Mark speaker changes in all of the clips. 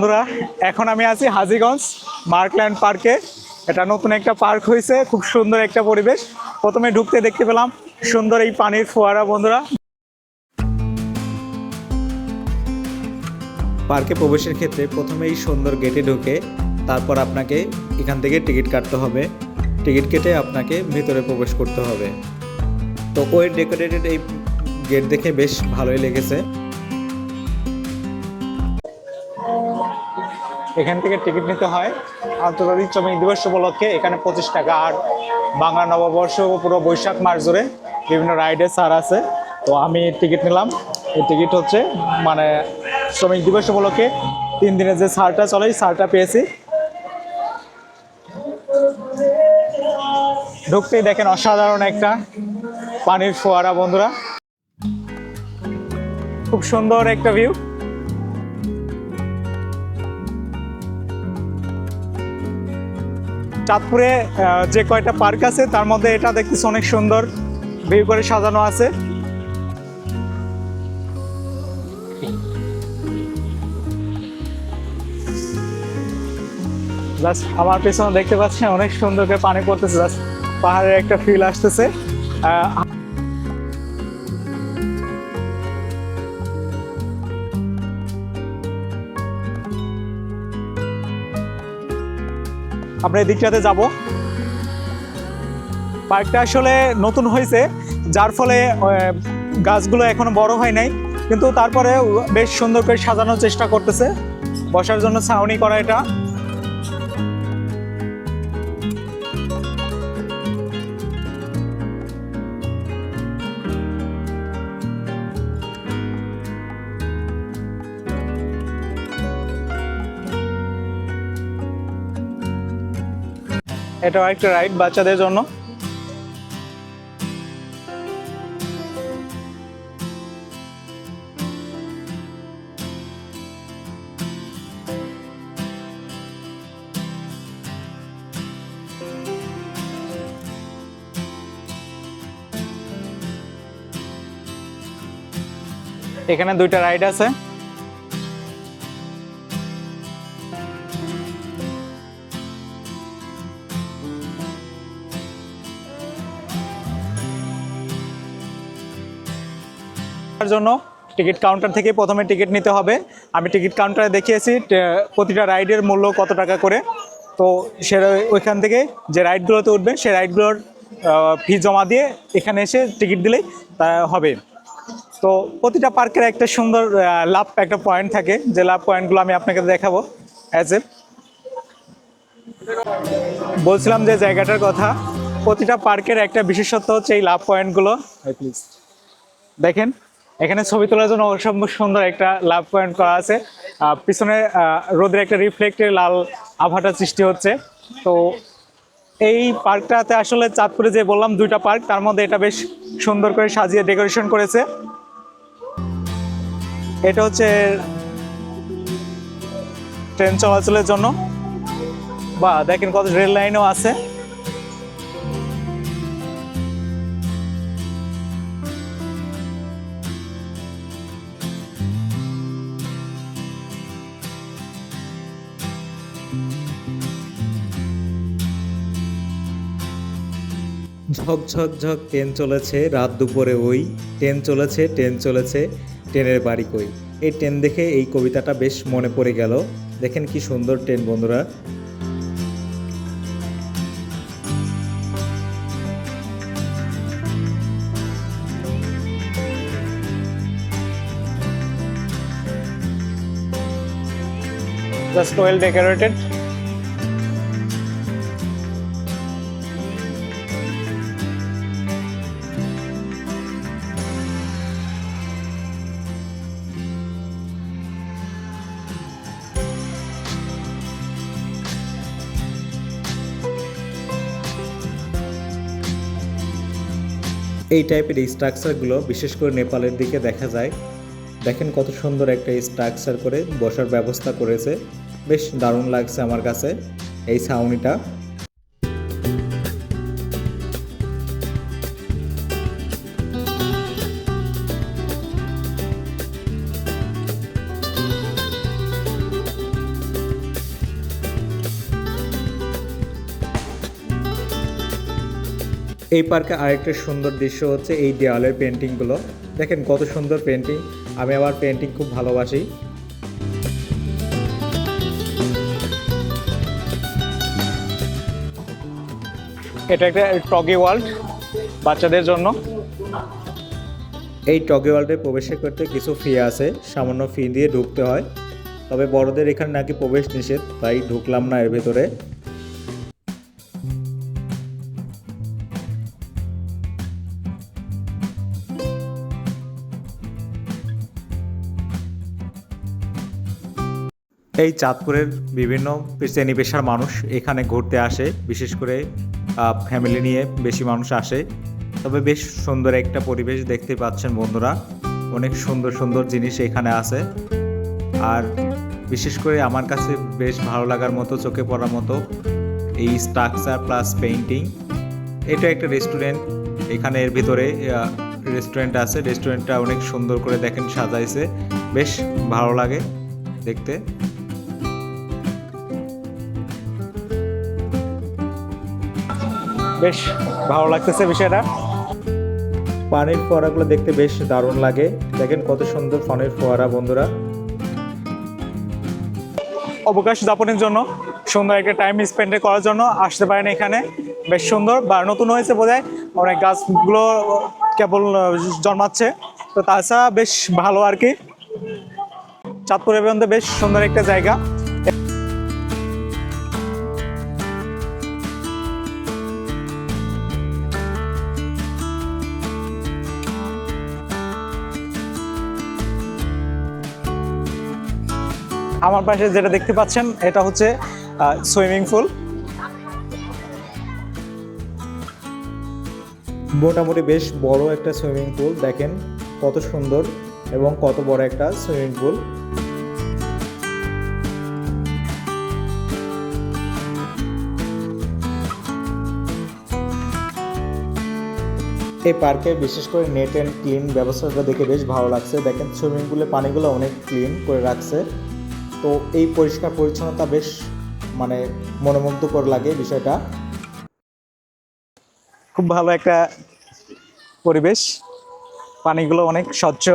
Speaker 1: বন্ধুরা, এখন আমি আছি হাজিগঞ্জ মার্কল্যান্ড পার্কে। এটা নতুন একটা পার্ক হয়েছে, খুব সুন্দর একটা পরিবেশ। প্রথমে ঢুকতে দেখতে পেলাম সুন্দর এই পানির ফোয়ারা, বন্ধুরা।
Speaker 2: পার্কে প্রবেশের ক্ষেত্রে প্রথমেই সুন্দর গেটে ঢুকে তারপর আপনাকে এখান থেকে টিকিট কাটতে হবে। টিকিট কেটে আপনাকে ভিতরে প্রবেশ করতে হবে। তো ওই ডেকোরেটেড এই গেট দেখে বেশ ভালোই লেগেছে।
Speaker 1: এখান থেকে টিকিট নিতে হয়। আন্তর্জাতিক শ্রমিক দিবস উপলক্ষে এখানে পঁচিশ টাকা। আর বাংলা নববর্ষ পুরো বৈশাখ মাস জুড়ে বিভিন্ন রাইডের সার আছে। তো আমি টিকিট নিলাম। এই টিকিট হচ্ছে মানে শ্রমিক দিবস উপলক্ষে তিন দিনের যে সারটা চলে ছাড়টা পেয়েছি। ঢুকতেই দেখেন অসাধারণ একটা পানির ফোয়ারা, বন্ধুরা। খুব সুন্দর একটা ভিউ চাঁদপুরে যে কয়টা পার্ক আছে, তার মধ্যে এটা দেখতেছি অনেক সুন্দর। ভিউ করে সাজানো আছে। জাস্ট আমার পেছনে দেখতে পাচ্ছি অনেক সুন্দর করে পানি পড়তেছে। জাস্ট পাহাড়ের একটা ফিল আসতেছে। আমরা এই দিকটাতে যাব। পার্কটা আসলে নতুন হয়েছে, যার ফলে গাছগুলো এখনও বড় হয় নাই। কিন্তু তারপরে বেশ সুন্দর করে সাজানোর চেষ্টা করতেছে। বসার জন্য ছাউনি করা এটা। এটাও একটা রাইড বাচ্চাদের জন্য। এখানে দুইটা রাইড আছে। তার জন্য টিকিট কাউন্টার থেকে প্রথমে টিকিট নিতে হবে। আমি টিকিট কাউন্টারে দেখিয়েছি প্রতিটা রাইডের মূল্য কত টাকা করে। তো সে ওইখান থেকে যে রাইডগুলোতে উঠবেন সেই রাইডগুলোর ফি জমা দিয়ে এখানে এসে টিকিট দিলেই তা হবে। তো প্রতিটা পার্কের একটা সুন্দর লাভ একটা পয়েন্ট থাকে। যে লাভ পয়েন্টগুলো আমি আপনাকে দেখাবো অ্যাজ এ বলছিলাম যে জায়গাটার কথা প্রতিটা পার্কের একটা বিশেষত্ব হচ্ছে এই লাভ পয়েন্টগুলো। প্লিজ দেখেন এখানে ছবি তোলার জন্য অসম্ভব সুন্দর একটা লাভ পয়েন্ট করা আছে। পিছনে রোদের একটা রিফ্লেক্টের লাল আভাটা সৃষ্টি হচ্ছে। তো এই পার্কটাতে আসলে চাঁদপুরে যে বললাম, দুইটা পার্ক, তার মধ্যে এটা বেশ সুন্দর করে সাজিয়ে ডেকোরেশন করেছে। এটা হচ্ছে ট্রেন চলাচলের জন্য। বা দেখেন কত রেল লাইনও আছে।
Speaker 2: ঝক ঝক ঝক, ট্রেন চলেছে, রাত দুপুরে ওই, ট্রেন চলেছে ট্রেন চলেছে, ট্রেনের বাড়ি কই। এই ট্রেন দেখে এই কবিতাটা বেশ মনে পড়ে গেল। দেখেন কি সুন্দর ট্রেন, বন্ধুরা।
Speaker 1: জাস্ট ওয়েল ডেকোরেটেড
Speaker 2: এই টাইপের স্ট্রাকচারগুলো বিশেষ করে নেপালের দিকে দেখা যায়। দেখেন কত সুন্দর একটা স্ট্রাকচার করে বসার ব্যবস্থা করেছে। বেশ দারুণ লাগছে আমার কাছে এই ছাউনিটা। এই পার্কে আরেকটা সুন্দর দৃশ্য হচ্ছে এই দেওয়ালের পেন্টিংগুলো। দেখেন কত সুন্দর পেন্টিং। আমি আবার পেন্টিং খুব ভালোবাসি।
Speaker 1: এটা একটা টগি ওয়ার্ল্ড বাচ্চাদের জন্য।
Speaker 2: এই টগে ওয়ার্ল্ডে প্রবেশ করতে কিছু ফি আছে সামান্য ফি দিয়ে ঢুকতে হয়। তবে বড়দের এখানে নাকি প্রবেশ নিষেধ তাই ঢুকলাম না এর ভেতরে। এই চাঁদপুরের বিভিন্ন শ্রেণি পেশার মানুষ এখানে ঘুরতে আসে। বিশেষ করে ফ্যামিলি নিয়ে বেশি মানুষ আসে। তবে বেশ সুন্দর একটা পরিবেশ দেখতে পাচ্ছেন বন্ধুরা। অনেক সুন্দর সুন্দর জিনিস এখানে আছে। আর বিশেষ করে আমার কাছে বেশ ভালো লাগার মতো, চোখে পড়ার মতো এই স্ট্রাকচার প্লাস পেইন্টিং এটা একটা রেস্টুরেন্ট এখানে এর ভিতরে রেস্টুরেন্ট আছে। রেস্টুরেন্টটা অনেক সুন্দর করে দেখেন, সাজাইছে। বেশ ভালো লাগে দেখতে।
Speaker 1: বেশ ভালো লাগতেছে বিষয়টা।
Speaker 2: পানির ফোয়ারাগুলো দেখতে বেশ দারুণ লাগে। দেখেন কত সুন্দর পানির ফোয়ারা বন্ধুরা।
Speaker 1: অবকাশ যাপনের জন্য সুন্দর একটা টাইম স্পেন্ড করার জন্য আসতে পারেন এখানে। বেশ সুন্দর বা নতুন হয়েছে বোধ অনেক গাছগুলো কেবল জন্মাচ্ছে। তো তাছাড়া বেশ ভালো আর কি। চাঁদপুরের পর্যন্ত বেশ সুন্দর একটা জায়গা। আমার পাশে যেটা দেখতে পাচ্ছেন, এটা হচ্ছে সুইমিং পুল।
Speaker 2: মোটামুটি বেশ বড় একটা সুইমিং পুল, দেখেন কত সুন্দর এবং কত বড় একটা সুইমিং পুল। এই পার্কে বিশেষ করে নেট অ্যান্ড ক্লিন ব্যবস্থাটা দেখে বেশ ভালো লাগছে। দেখেন, সুইমিং পুলের পানিগুলো অনেক ক্লিন করে রাখছে। তো এই পরিষ্কার পরিচ্ছন্নতা বেশ মানে মনোমুগ্ধকর লাগে বিষয়টা।
Speaker 1: খুব ভালো একটা পরিবেশ। পানিগুলো অনেক স্বচ্ছ।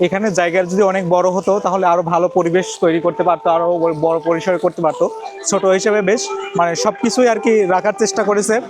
Speaker 1: এখানে জায়গার যদি অনেক বড় হতো, তাহলে আরও ভালো পরিবেশ তৈরি করতে পারতো, আরও বড়- বড় পরিসরে করতে পারতো। ছোট হিসেবে বেশ মানে সবকিছুই আর কি রাখার চেষ্টা করেছে।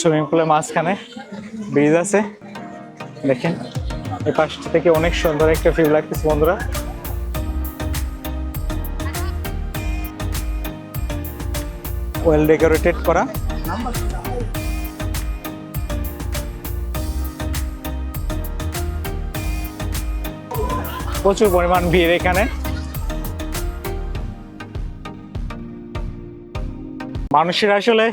Speaker 1: সুইমিং পুলের মাঝখানে ব্রিজ আছে। দেখেন, এই পাশটা থেকে অনেক সুন্দর একটা ভিউ লাগতেছে বন্ধুরা। ওয়েল ডেকোরেটেড করা। প্রচুর পরিমাণ ভিড় এখানে। মানুষের আসলে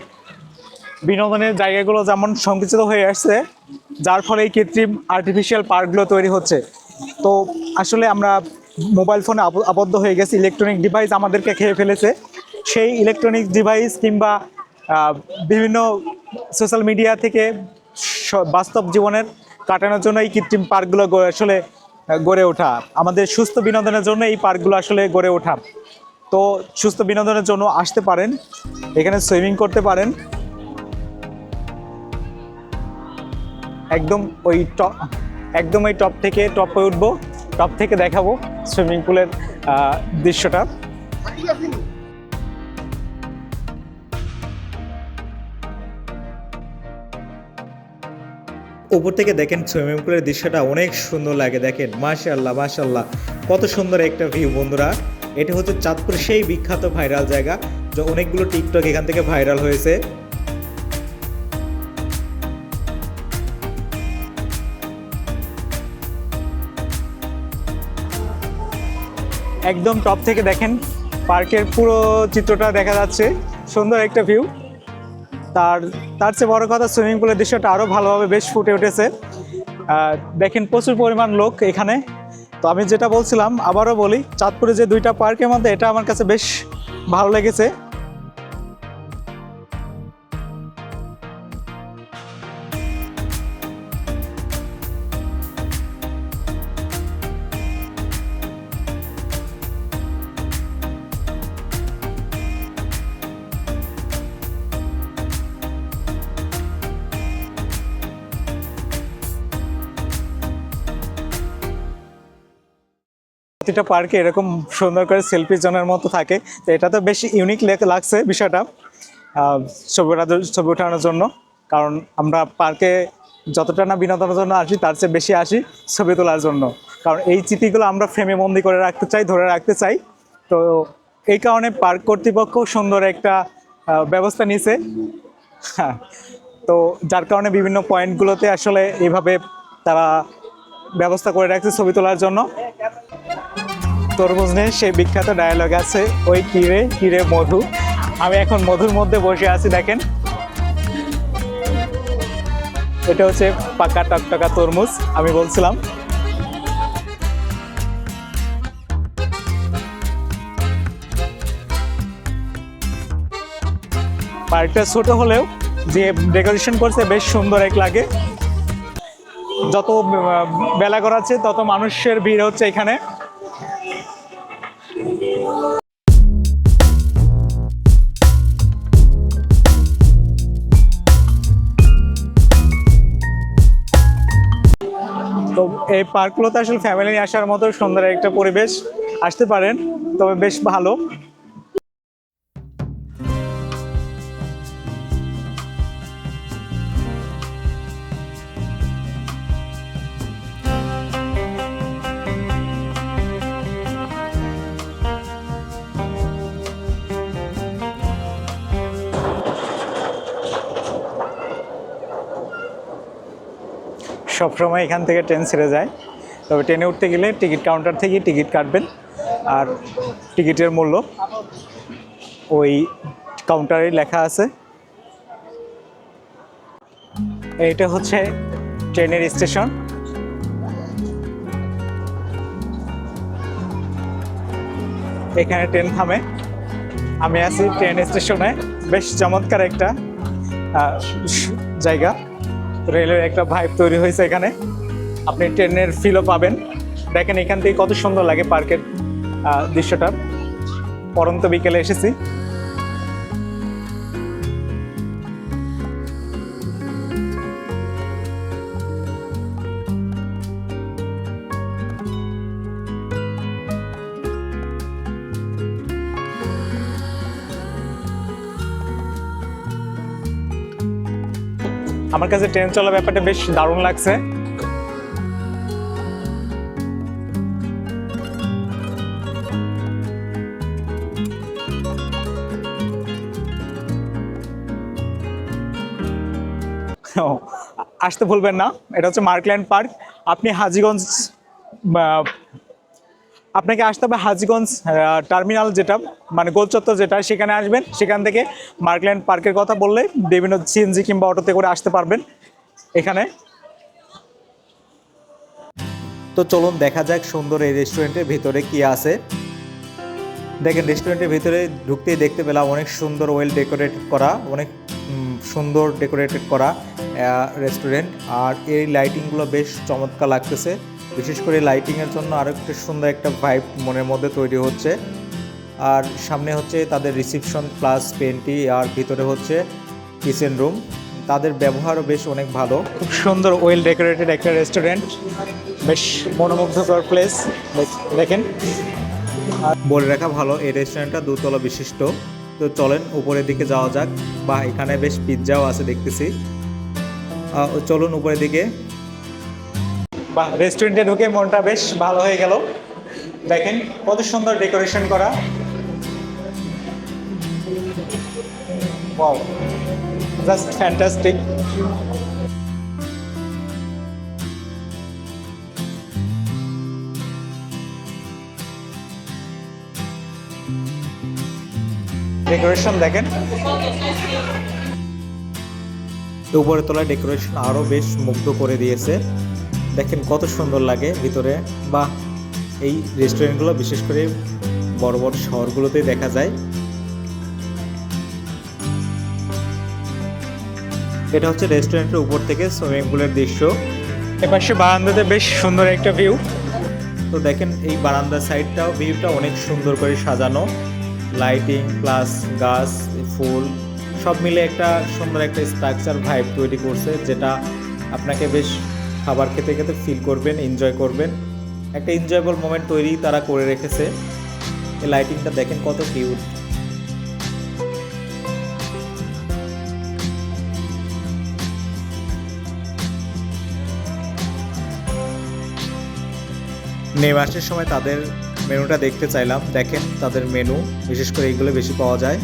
Speaker 1: বিনোদনের জায়গাগুলো যেমন সংকুচিত হয়ে আসছে, যার ফলে এই কৃত্রিম আর্টিফিশিয়াল পার্কগুলো তৈরি হচ্ছে। তো আসলে আমরা মোবাইল ফোনে আব- আবদ্ধ হয়ে গেছি। ইলেকট্রনিক ডিভাইস আমাদেরকে খেয়ে ফেলেছে। সেই ইলেকট্রনিক ডিভাইস কিংবা বিভিন্ন সোশ্যাল মিডিয়া থেকে বাস্তব জীবনের কাটানোর জন্য এই কৃত্রিম পার্কগুলো আসলে গড়ে ওঠা। আমাদের সুস্থ বিনোদনের জন্য এই পার্কগুলো আসলে গড়ে ওঠা। তো সুস্থ বিনোদনের জন্য আসতে পারেন। এখানে সুইমিং করতে পারেন। একদম ওই টপ একদম ওই টপ থেকে টপে উঠবো টপ থেকে দেখাবো সুইমিং পুলের দৃশ্যটা।
Speaker 2: উপর থেকে দেখেন সুইমিং পুলের দৃশ্যটা অনেক সুন্দর লাগে, দেখেন মাশাল্লাহ মাশাল্লাহ কত সুন্দর একটা ভিউ বন্ধুরা। এটা হচ্ছে চাঁদপুর সেই বিখ্যাত ভাইরাল জায়গা, যে অনেকগুলো টিকটক এখান থেকে ভাইরাল হয়েছে।
Speaker 1: একদম টপ থেকে দেখেন, পার্কের পুরো চিত্রটা দেখা যাচ্ছে, সুন্দর একটা ভিউ তার তার চেয়ে বড় কথা সুইমিং পুলের দৃশ্যটা আরও ভালোভাবে বেশ ফুটে উঠেছে। দেখেন প্রচুর পরিমাণ লোক এখানে। তো আমি যেটা বলছিলাম, আবারও বলি, চাঁদপুরে যে দুইটা পার্কের মধ্যে এটা আমার কাছে বেশ ভালো লেগেছে। প্রতিটা পার্কে এরকম সুন্দর করে সেলফি জোনের মতো থাকে। তো এটা তো বেশি ইউনিক লাগছে বিষয়টা ছবি ছবি ওঠানোর জন্য। কারণ আমরা পার্কে যতটা না বিনোদনের জন্য আসি, তার চেয়ে বেশি আসি ছবি তোলার জন্য। কারণ এই স্মৃতিগুলো আমরা ফ্রেমে বন্দি করে রাখতে চাই, ধরে রাখতে চাই। তো এই কারণে পার্ক কর্তৃপক্ষ সুন্দর একটা ব্যবস্থা নিয়েছে। হ্যাঁ তো যার কারণে বিভিন্ন পয়েন্টগুলোতে আসলে এভাবে তারা ব্যবস্থা করে রাখছে ছবি তোলার জন্য। তরমুজ নিয়ে সেই বিখ্যাত ডায়ালগ আছে, ওই কিরে কিরে মধু? আমি এখন মধুর মধ্যে বসে আছি, দেখেন। এটা হচ্ছে পাকা টকটকা তরমুজ, আমি বলছিলাম। পার্কটা ছোট হলেও যে ডেকোরেশন করছে বেশ সুন্দর এক লাগে। যত বেলা করাচ্ছে তত মানুষের ভিড় হচ্ছে এখানে। তো এই পার্কগুলোতে আসলে ফ্যামিলি আসার মতো সুন্দর একটা পরিবেশ আসতে পারেন, তবে বেশ ভালো। সবসময় এখান থেকে ট্রেন ছেড়ে যায়। তবে ট্রেনে উঠতে গেলে টিকিট কাউন্টার থেকে টিকিট কাটবেন আর টিকিটের মূল্য ওই কাউন্টারে লেখা আছে। এইটা হচ্ছে ট্রেনের স্টেশন। এখানে ট্রেন থামে। আমি আছি ট্রেন স্টেশনে। বেশ চমৎকার একটা জায়গা। রেলের একটা ভাইব তৈরি হয়েছে এখানে। আপনি ট্রেনের ফিলও পাবেন। দেখেন এখান থেকে কত সুন্দর লাগে পার্কের দৃশ্যটা। পরন্ত বিকেলে এসেছি। আমার কাছে ট্রেন চলার ব্যাপারটা বেশ দারুণ লাগছে। আসতে ভুলবেন না, এটা হচ্ছে মার্কল্যান্ড পার্ক আপনি হাজিগঞ্জ আপনাকে আসতে হবে হাজিগঞ্জ টার্মিনাল যেটা মানে গোলচত্বর যেটা, সেখানে আসবেন। সেখান থেকে মার্কল্যান্ড পার্কের কথা বললে বিভিন্ন সিএনজি কিংবা অটোতে করে আসতে পারবেন এখানে।
Speaker 2: তো চলুন দেখা যাক সুন্দর এই রেস্টুরেন্টের ভিতরে কি আছে। দেখেন রেস্টুরেন্টের ভিতরে ঢুকতেই দেখতে পেলাম অনেক সুন্দর ওয়েল ডেকোরেটেড করা, অনেক সুন্দর ডেকোরেটেড করা রেস্টুরেন্ট আর এই লাইটিংগুলো বেশ চমৎকার লাগতেছে। বিশেষ করে লাইটিংয়ের জন্য আরও একটু সুন্দর একটা ভাইব মনের মধ্যে তৈরি হচ্ছে। আর সামনে হচ্ছে তাদের রিসিপশন প্লাস পেন্টি আর ভিতরে হচ্ছে কিচেন রুম তাদের ব্যবহারও বেশ অনেক ভালো।
Speaker 1: খুব সুন্দর ওয়েল ডেকোরেটেড একটা রেস্টুরেন্ট বেশ মনোমুগ্ধকর প্লেস দেখেন।
Speaker 2: আর বলে রাখা ভালো, এই রেস্টুরেন্টটা দুতলা বিশিষ্ট। তো চলেন উপরের দিকে যাওয়া যাক। বা এখানে বেশ পিৎজাও আছে দেখতেছি। চলুন উপরের দিকে।
Speaker 1: রেস্টুরেন্টে ঢুকে মনটা বেশ ভালো হয়ে গেল। দেখেন, কত সুন্দর ডেকোরেশন করা। জাস্ট ফ্যান্টাস্টিক
Speaker 3: ডেকোরেশন দেখেন।
Speaker 1: উপরে তোলা ডেকোরেশন আরও বেশ মুগ্ধ করে দিয়েছে। দেখেন কত সুন্দর লাগে ভিতরে। বা এই রেস্টুরেন্টগুলো বিশেষ করে বড় বড় শহরগুলোতেই দেখা যায়। এটা হচ্ছে রেস্টুরেন্টের উপর থেকে সুইমিং পুলের দৃশ্য।
Speaker 3: এপাশে বারান্দাতে বেশ সুন্দর একটা ভিউ
Speaker 1: তো দেখেন এই বারান্দার সাইডটাও ভিউটা অনেক সুন্দর করে সাজানো। লাইটিং প্লাস গাছ, ফুল, সব মিলে একটা সুন্দর একটা স্ট্রাকচার ভাইব তৈরি করছে, যেটা আপনাকে বেশ খাবার খেতে খেতে ফিল করবেন এনজয় করবেন। একটা এনজয়েবল মোমেন্ট তৈরি তারা করে রেখেছে। এই লাইটিংটা দেখেন কত কিউট মে মাসের সময় তাদের মেনুটা দেখতে চাইলাম। দেখেন তাদের মেনু বিশেষ করে এইগুলো বেশি পাওয়া যায়।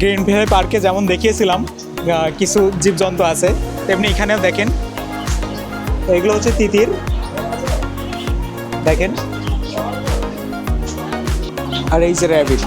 Speaker 3: গ্রিন ভ্যালি পার্কে যেমন দেখিয়েছিলাম কিছু জীবজন্তু আছে, তেমনি এখানেও দেখেন। এগুলো হচ্ছে তিতির। দেখেন। আর এই যে র্যাবিট